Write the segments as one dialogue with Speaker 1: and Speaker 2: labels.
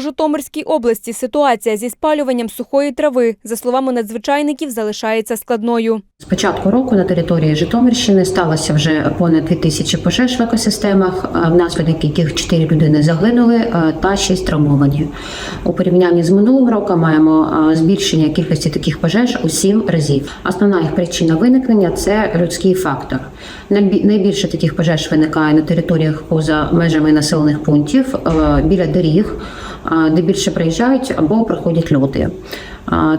Speaker 1: Житомирській області ситуація зі спалюванням сухої трави, за словами надзвичайників, залишається складною.
Speaker 2: З початку року на території Житомирщини сталося вже понад 2000 пожеж в екосистемах, е, внаслідок яких 4 людини загинули е, та 6 травмовані. У порівнянні з минулим роком маємо е, збільшення кількості таких пожеж у 7 разів. Основна їх причина виникнення це людський фактор. Найбі- Найбільше таких пожеж виникає на територіях поза межами населених пунктів, біля доріг, де більше приїжджають або проходять люди.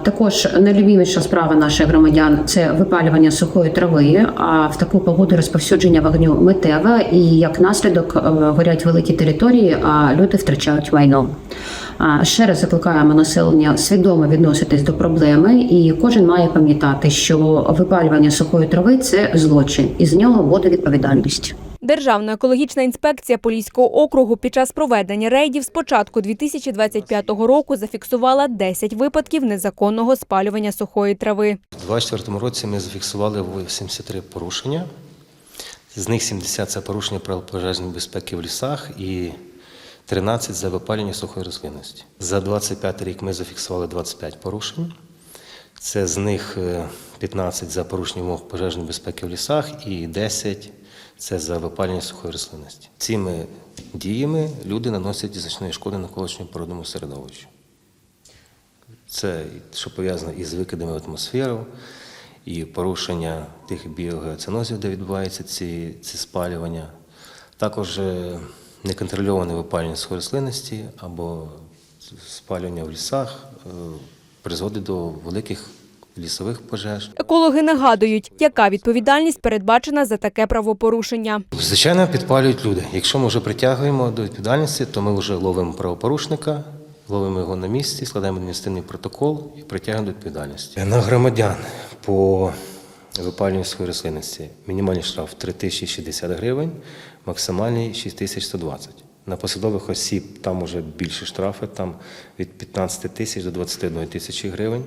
Speaker 2: Також найлюбіміша справа наших громадян це випалювання сухої трави. А в таку погоду розповсюдження вогню митеве і як наслідок е, горять великі території, а люди втрачають майно. Ще раз закликаємо населення свідомо відноситись до проблеми, і кожен має пам'ятати, що випалювання сухої трави це злочин, і з нього буде відповідальність.
Speaker 1: Державна екологічна інспекція Поліського округу під час проведення рейдів з початку 2025 року зафіксувала 10 випадків незаконного спалювання сухої трави.
Speaker 3: У 2024 році ми зафіксували 83 порушення. З них 70 це порушення правил пожежної безпеки в лісах і 13 за випалювання сухої рослинності. За 25 рік ми зафіксували 25 порушень. Це з них е, 15 за порушення вимог пожежної безпеки в лісах і 10 це за випалювання сухої рослинності. Цими діями люди наносять значної шкоди навколишньому природному середовищу. Це що пов'язано із викидами в атмосферу, і порушення тих біогеоценозів, де відбуваються ці, ці спалювання. Також е, неконтрольоване випалювання сухої рослинності або спалювання в лісах е, призводить до великих лісових пожеж.
Speaker 1: Екологи нагадують, яка відповідальність передбачена за таке правопорушення.
Speaker 3: Звичайно, підпалюють люди. Якщо ми вже притягуємо до відповідальності, то ми вже ловимо правопорушника, ловимо його на місці, складаємо адміністративний протокол і притягуємо до відповідальності. На громадян по випалюванню своєї рослинності мінімальний штраф 3060 гривень, максимальний 6120. На посадових осіб там вже більше штрафи, там від 15 тисяч до 21 тисячі гривень.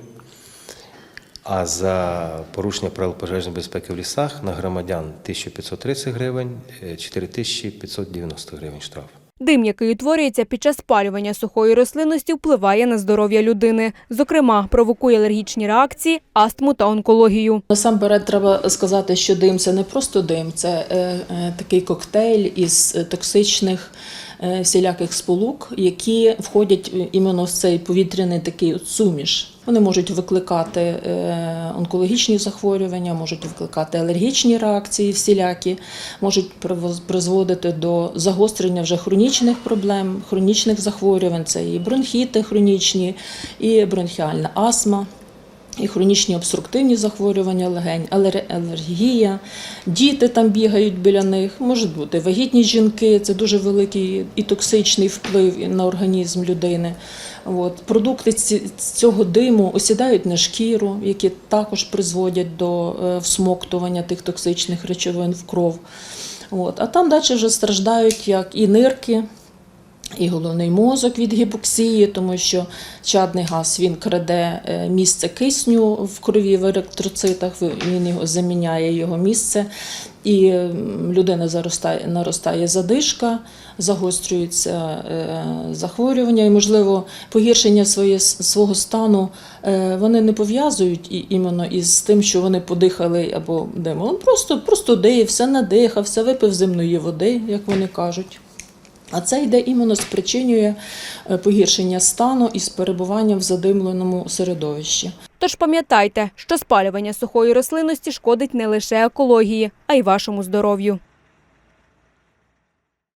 Speaker 3: А за порушення правил пожежної безпеки в лісах на громадян 1530 гривень, е, 4590 гривень штраф.
Speaker 1: Дим, який утворюється під час спалювання сухої рослинності, впливає на здоров'я людини. Зокрема, провокує алергічні реакції, астму та онкологію.
Speaker 4: Насамперед треба сказати, що дим це не просто дим, це е, е, такий коктейль із е, токсичних е, всіляких сполук, які входять е, іменно в цей повітряний такий от суміш. Вони можуть викликати е, онкологічні захворювання, можуть викликати алергічні реакції всілякі, можуть призводити до загострення вже хронічних проблем, хронічних захворювань. Це і бронхіти хронічні, і бронхіальна астма і хронічні обструктивні захворювання легень, алергія, діти там бігають біля них, можуть бути вагітні жінки, це дуже великий і токсичний вплив на організм людини. От. Продукти цього диму осідають на шкіру, які також призводять до е, всмоктування тих токсичних речовин в кров. От. А там далі вже страждають як і нирки, і головний мозок від гіпоксії, тому що чадний газ він краде е, місце кисню в крові в еритроцитах, він його заміняє його місце, і людина заростає, наростає задишка, загострюються е, захворювання, і, можливо, погіршення своє, свого стану е, вони не пов'язують іменно із тим, що вони подихали або димом. Просто, просто дивився, надихався, випив земної води, як вони кажуть. А це йде іменно спричинює е, погіршення стану із перебуванням в задимленому середовищі.
Speaker 1: Тож пам'ятайте, що спалювання сухої рослинності шкодить не лише екології, а й вашому здоров'ю.